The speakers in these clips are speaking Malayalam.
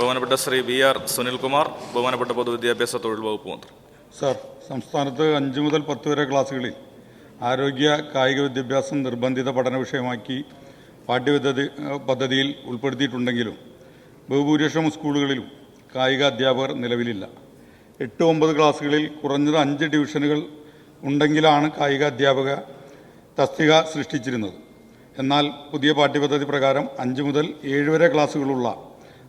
ബഹുമാനപ്പെട്ട ശ്രീ വി ആർ സുനിൽകുമാർ ബഹുമാനപ്പെട്ട പൊതുവിദ്യാഭ്യാസ തൊഴിൽ വകുപ്പ് മന്ത്രി. സാർ സംസ്ഥാനത്ത് അഞ്ച് മുതൽ പത്ത് വരെ ക്ലാസ്സുകളിൽ ആരോഗ്യ കായിക വിദ്യാഭ്യാസം നിർബന്ധിത പഠന വിഷയമാക്കി പാഠ്യപദ്ധതി പദ്ധതിയിൽ ഉൾപ്പെടുത്തിയിട്ടുണ്ടെങ്കിലും ബഹുഭൂരിപക്ഷം സ്കൂളുകളിലും കായിക അധ്യാപകർ നിലവിലില്ല. എട്ട് ഒമ്പത് ക്ലാസ്സുകളിൽ കുറഞ്ഞത് അഞ്ച് ഡിവിഷനുകൾ ഉണ്ടെങ്കിലാണ് കായിക അധ്യാപക തസ്തിക സൃഷ്ടിച്ചിരുന്നത്. എന്നാൽ പുതിയ പാഠ്യപദ്ധതി പ്രകാരം അഞ്ച് മുതൽ ഏഴ് വരെ ക്ലാസ്സുകളുള്ള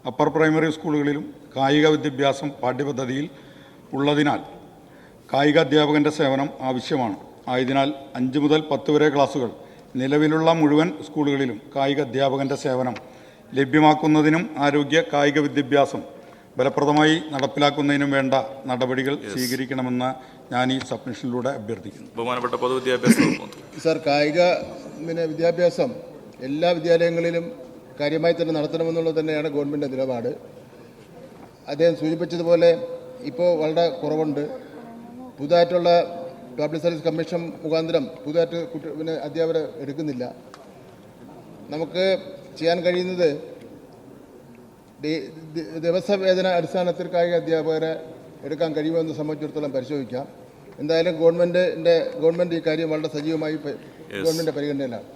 അപ്പർ പ്രൈമറി സ്കൂളുകളിലും കായിക വിദ്യാഭ്യാസം പാഠ്യപദ്ധതിയിൽ ഉള്ളതിനാൽ കായിക അധ്യാപകന്റെ സേവനം ആവശ്യമാണ്. ആയതിനാൽ അഞ്ച് മുതൽ പത്ത് വരെ ക്ലാസ്സുകൾ നിലവിലുള്ള മുഴുവൻ സ്കൂളുകളിലും കായിക അധ്യാപകന്റെ സേവനം ലഭ്യമാക്കുന്നതിനും ആരോഗ്യ കായിക വിദ്യാഭ്യാസം ഫലപ്രദമായി നടപ്പിലാക്കുന്നതിനും വേണ്ട നടപടികൾ സ്വീകരിക്കണമെന്ന് ഞാൻ ഈ സബ്മിഷനിലൂടെ അഭ്യർത്ഥിക്കുന്നു. ബഹുമാനപ്പെട്ട പൊതുവിദ്യാഭ്യാസ സാർ കായിക പിന്നെ വിദ്യാഭ്യാസം എല്ലാ വിദ്യാലയങ്ങളിലും കാര്യമായി തന്നെ നടത്തണമെന്നുള്ളത് തന്നെയാണ് ഗവൺമെന്റ് നിലപാട്. അദ്ദേഹം സൂചിപ്പിച്ചതുപോലെ ഇപ്പോൾ വളരെ കുറവുണ്ട്. പുതുതായിട്ടുള്ള പബ്ലിക് സർവീസ് കമ്മീഷൻ മുഖാന്തരം പുതുതായിട്ട് കുട്ടി പിന്നെ അധ്യാപകരെ എടുക്കുന്നില്ല. നമുക്ക് ചെയ്യാൻ കഴിയുന്നത് ദിവസവേതന അടിസ്ഥാനത്തിൽ കായിക അധ്യാപകരെ എടുക്കാൻ കഴിയുമെന്ന് സംബന്ധിച്ചിടത്തോളം പരിശോധിക്കാം. എന്തായാലും ഗവൺമെന്റിന്റെ ഗവൺമെന്റ് ഈ കാര്യം വളരെ സജീവമായി ഗവൺമെന്റ് പരിഗണനയിലാണ്.